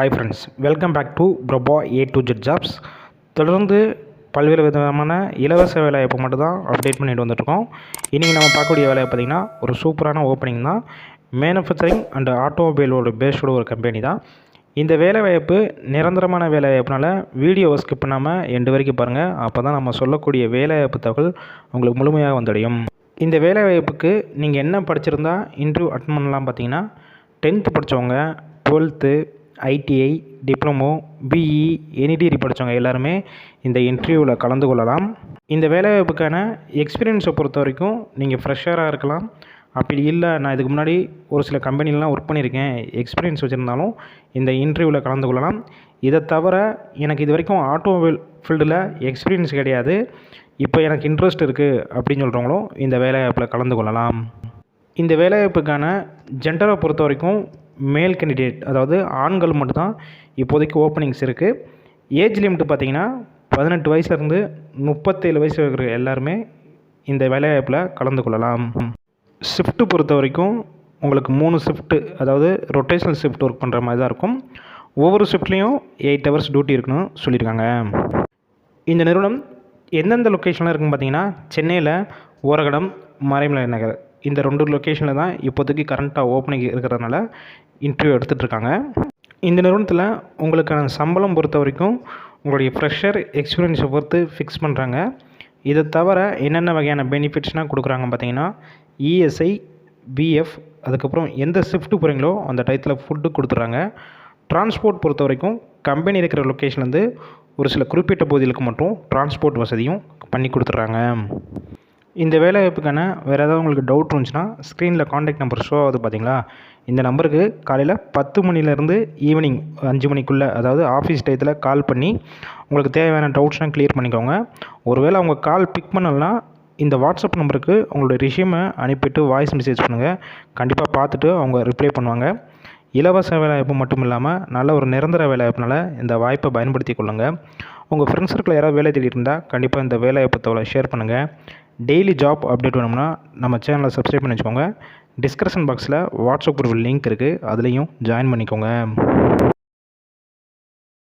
Hi friends welcome back to ப்ரொபா A to Z jobs தொடர்ந்து பல்வேறு விதமான இலவச வேலைவாய்ப்பு மட்டும் தான் அப்டேட் பண்ணிட்டு வந்துட்டுருக்கோம். இன்றைக்கி நம்ம பார்க்கக்கூடிய வேலையை பார்த்திங்கன்னா ஒரு சூப்பரான ஓப்பனிங் தான். மேனுஃபேக்சரிங் அண்ட் ஆட்டோமொபைலோட பேஸ்டோட ஒரு கம்பெனி தான். இந்த வேலைவாய்ப்பு நிரந்தரமான வேலைவாய்ப்புனால வீடியோவை ஸ்கிப் பண்ணாமல் எண்டு வரைக்கும் பாருங்கள் அப்போ தான் நம்ம சொல்லக்கூடிய வேலைவாய்ப்பு தகவல் உங்களுக்கு முழுமையாக வந்தடையும். இந்த வேலைவாய்ப்புக்கு நீங்கள் என்ன படிச்சிருந்தா இன்டர்வியூ அட்டன் பண்ணலாம் பார்த்தீங்கன்னா டென்த்து படித்தவங்க twelfth ITI diploma BE any degree படித்தவங்க எல்லாருமே இந்த இன்டர்வியூவில் கலந்து கொள்ளலாம். இந்த வேலைவாய்ப்புக்கான எக்ஸ்பீரியன்ஸை பொறுத்த வரைக்கும் நீங்கள் ஃப்ரெஷராக இருக்கலாம். அப்படி இல்லை நான் இதுக்கு முன்னாடி ஒரு சில கம்பெனிலலாம் ஒர்க் பண்ணியிருக்கேன். எக்ஸ்பீரியன்ஸ் வச்சுருந்தாலும் இந்த இன்டர்வியூவில் கலந்து கொள்ளலாம். இதை தவிர எனக்கு இது வரைக்கும் ஆட்டோமொபைல் ஃபீல்டில் எக்ஸ்பீரியன்ஸ் கிடையாது. இப்போ எனக்கு இன்ட்ரெஸ்ட் இருக்குது அப்படின்னு சொல்கிறவங்களும் இந்த வேலைவாய்ப்பில் கலந்து கொள்ளலாம். இந்த வேலைவாய்ப்புக்கான ஜெண்டரை பொறுத்த வரைக்கும் மேல் கேண்டிடேட் அதாவது ஆண்கள் மட்டும்தான் இப்போதைக்கு ஓப்பனிங்ஸ் இருக்குது ஏஜ் லிமிட் பார்த்திங்கன்னா பதினெட்டு வயசுலேருந்து முப்பத்தேழு வயசு இருக்கிற எல்லாருமே இந்த வேலைவாய்ப்பில் கலந்து கொள்ளலாம். ஷிஃப்ட்டு பொறுத்த வரைக்கும் உங்களுக்கு மூணு ஷிஃப்ட்டு அதாவது ரொட்டேஷனல் ஷிஃப்ட் ஒர்க் பண்ணுற மாதிரி தான் இருக்கும். ஒவ்வொரு ஷிஃப்ட்லேயும் எயிட் ஹவர்ஸ் டியூட்டி இருக்குன்னு சொல்லியிருக்காங்க. இந்த நிறுவனம் எந்தெந்த லொக்கேஷனில் இருக்குன்னு பார்த்தீங்கன்னா சென்னையில் ஓரகடம் மறைமலை நகர். இந்த ரெண்டு லொக்கேஷனில் தான் இப்போதைக்கு கரண்ட்டாக ஓப்பனிங் இருக்கிறதுனால இன்டர்வியூ எடுத்துகிட்ருக்காங்க இந்த நிறுவனத்தில் உங்களுக்கான சம்பளம் பொறுத்த வரைக்கும் உங்களுடைய ஃப்ரெஷர் எக்ஸ்பீரியன்ஸை பொறுத்து ஃபிக்ஸ் பண்ணுறாங்க இதை தவிர என்னென்ன வகையான பெனிஃபிட்ஸ்னால் கொடுக்குறாங்க பார்த்தீங்கன்னா இஎஸ்ஐ பிஎஃப் அதுக்கப்புறம் எந்த ஷிஃப்ட்டு போகிறீங்களோ அந்த டயத்தில் ஃபுட்டு கொடுத்துட்றாங்க. டிரான்ஸ்போர்ட் பொறுத்த வரைக்கும் கம்பெனி இருக்கிற லொக்கேஷன்லேருந்து ஒரு சில குறிப்பிட்ட பகுதிகளுக்கு மட்டும் டிரான்ஸ்போர்ட் வசதியும் பண்ணி கொடுத்துட்றாங்க. இந்த வேலைவாய்ப்புக்கான வேறு ஏதாவது உங்களுக்கு டவுட் இருந்துச்சுன்னா ஸ்க்ரீனில் காண்டாக்ட் நம்பர் ஷோ ஆகுது பார்த்தீங்களா? இந்த நம்பருக்கு காலையில் பத்து மணிலேருந்து ஈவினிங் அஞ்சு மணிக்குள்ளே அதாவது ஆஃபீஸ் டயத்தில் கால் பண்ணி உங்களுக்கு தேவையான டவுட்ஸ்லாம் க்ளியர் பண்ணிக்கோங்க. ஒருவேளை அவங்க கால் பிக் பண்ணலன்னா இந்த வாட்ஸ்அப் நம்பருக்கு உங்களுடைய ரிஷ்யூமை அனுப்பிட்டு வாய்ஸ் மெசேஜ் பண்ணுங்கள் கண்டிப்பாக பார்த்துட்டு அவங்க ரிப்ளை பண்ணுவாங்க. இலவச வேலைவாய்ப்பு மட்டும் இல்லாமல் நல்ல ஒரு நிரந்தர வேலைவாய்ப்புனால இந்த வாய்ப்பை பயன்படுத்தி கொள்ளுங்கள் உங்கள் ஃப்ரெண்ட்ஸ் சர்க்கிள் யாராவது வேலை தேடி இருந்தால் கண்டிப்பாக இந்த வேலைவாய்ப்பு தகவலை ஷேர் பண்ணுங்கள் டெய்லி ஜாப் அப்டேட் வேணும்னா நம்ம சேனலை சப்ஸ்கிரைப் பண்ணி வச்சுக்கோங்க. டிஸ்கிரிப்ஷன் பாக்ஸில் வாட்ஸ்அப் குரூப் லிங்க் இருக்குது அதுலேயும் ஜாயின் பண்ணிக்கோங்க.